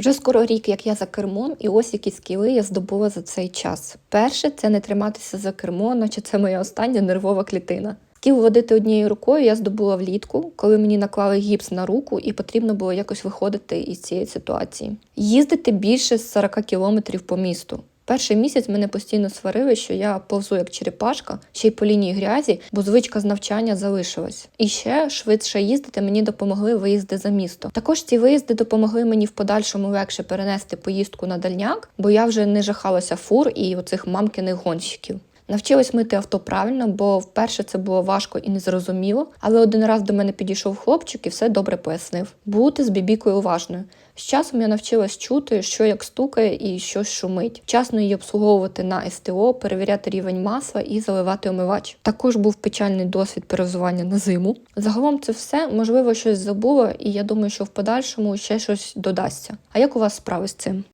Вже скоро рік, як я за кермом, і ось які скіли я здобула за цей час. Перше це не триматися за кермо, наче це моя остання нервова клітина. Скіл водити однією рукою я здобула влітку, коли мені наклали гіпс на руку, і потрібно було якось виходити із цієї ситуації. Їздити більше з 40 кілометрів по місту. Перший місяць мене постійно сварили, що я повзу як черепашка, ще й по лінії грязі, бо звичка з навчання залишилась. І ще швидше їздити мені допомогли виїзди за місто. Також ці виїзди допомогли мені в подальшому легше перенести поїздку на дальняк, бо я вже не жахалася фур і оцих мамкиних гонщиків. Навчилась мити авто правильно, бо вперше це було важко і незрозуміло. Але один раз до мене підійшов хлопчик і все добре пояснив. Бути з бібікою уважною. З часом я навчилась чути, що як стукає і що шумить. Вчасно її обслуговувати на СТО, перевіряти рівень масла і заливати омивач. Також був печальний досвід перевзування на зиму. Загалом це все можливо щось забуло, і я думаю, що в подальшому ще щось додасться. А як у вас справи з цим?